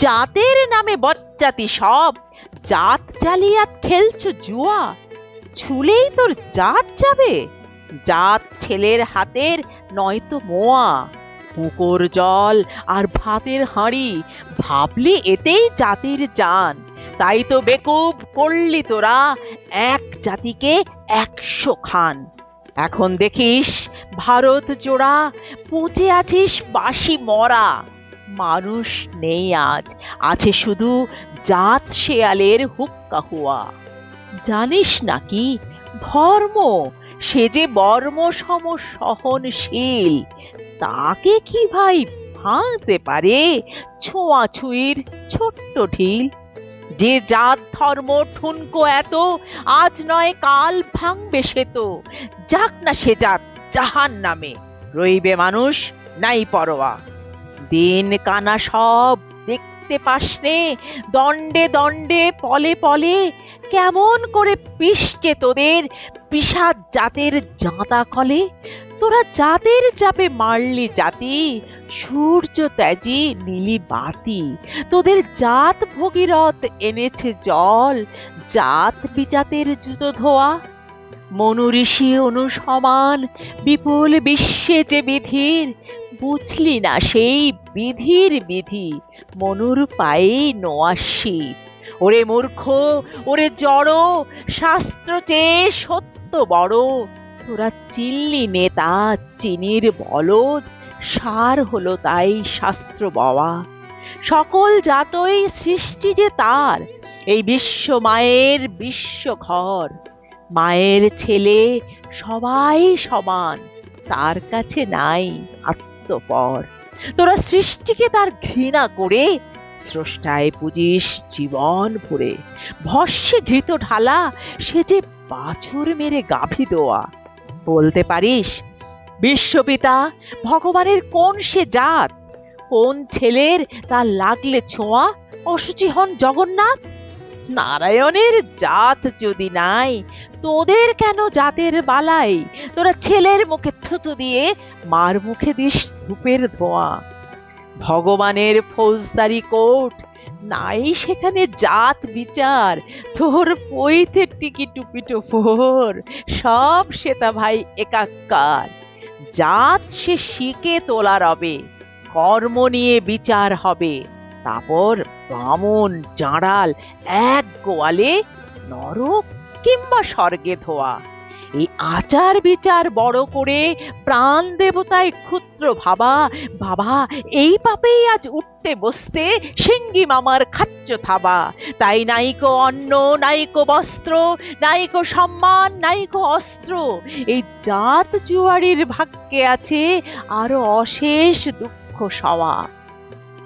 জাতের নামে বচ্চাতি সব। জাত জালিয়াত খেলছ জুয়া, ছুলেই তোর জাত যাবে। জাত ছেলের হাতের নয়তো মোয়া, পুকুর জল আর ভাতের হাঁড়ি, ভাবলি এতেই জাতির জান। তাই তো বেকুব করলি তোরা এক জাতিকে একশো খান। এখন দেখিস ভারত জোড়া পচে আছিস বাসি মরা। মানুষ নেই আজ। আছে শুধু জাত শেয়ালের হুক্কা হুয়া জানিস নাকি, ধর্ম, সে যে বর্ম সম সহনশীল, তাকে কি ভাই ভাঙতে পারে ছোঁয়াছুঁয়ির ছোট্ট ঢিল? যে জাত ধর্ম ঠুনকো এত, আজ নয় কাল ভাঙবে সে তো। যাক না সে জাত জাহান নামে রইবে মানুষ নাই পরোয়া। দিন কানা সব দেখতে পাসনে, দণ্ডে দণ্ডে, পলে পলে, কেমন করে পিষছে তোদের বিষাদ জাতের জাঁতা কলে তোরা জাতের চাপে মারলি জাতি, সূর্য ত্যাজি নীলি বাতি। তোদের জাত ভগীরথ এনেছে জল, জাত বিজাতের জুতো ধোয়া। মনু ঋষি অনুসমান, বিপুল বিশ্বে যে বিধির বুঝলি না, সেই বিধির বিধি। মনুর পায়ে নোয়াশির ওরে মূর্খ, ওরে জড়, শাস্ত্র চেয়ে সত্য বড়। তোরা চিল্লি নেতা, চিনির বলদ, সার হলো তাই শাস্ত্র বাবা সকল জাতই সৃষ্টি যে তার, এই বিশ্ব মায়ের বিশ্ব ঘর। মায়ের ছেলে সবাই সমান, তার কাছে নাই আত্মপর তোরা সৃষ্টিকে তার ঘৃণা করে স্রষ্টায় পুজিস জীবন ভরে। ভস্যে ঘৃত ঢালা, সে যে বাছুর মেরে গাভী দোয়া। বলতে পারিস, বিশ্বপিতা, ভগবানের কোন সে জাত? কোন ছেলের তার লাগলে ছোঁয়া? অসুচি হন জগন্নাথ? নারায়ণের জাত যদি নাই তোদের কেন জাতের বালাই? তোরা ছেলের মুখে থুতু দিয়ে মার মুখে দিস ধূপের ধোঁয়া। ভগবানের ফৌজদারি কোর্ট, নাই সেখানে জাত বিচার। তোর পৈতে টিকি টুপি টোপর, সব সেটা ভাই একাকার। জাত সে শিকে তোলা রবে, কর্ম নিয়ে বিচার হবে। তারপর বামন, জাঁড়াল এক গোয়ালে নরক কিংবা স্বর্গে ধোয়া। এই আচার বিচার বড় করে প্রাণ দেবতায় ক্ষুদ্র ভাবা বাবা এই পাপেই আজ উঠতে বসতে সিঙ্গি মামার খাচ্চ থাবা। তাই নাইকো অন্ন নাইকো বস্ত্র নাইকো সম্মান নাইকো অস্ত্র। এই জাত জুয়ারির ভাগ্যে আছে আরও অশেষ দুঃখ সওয়া।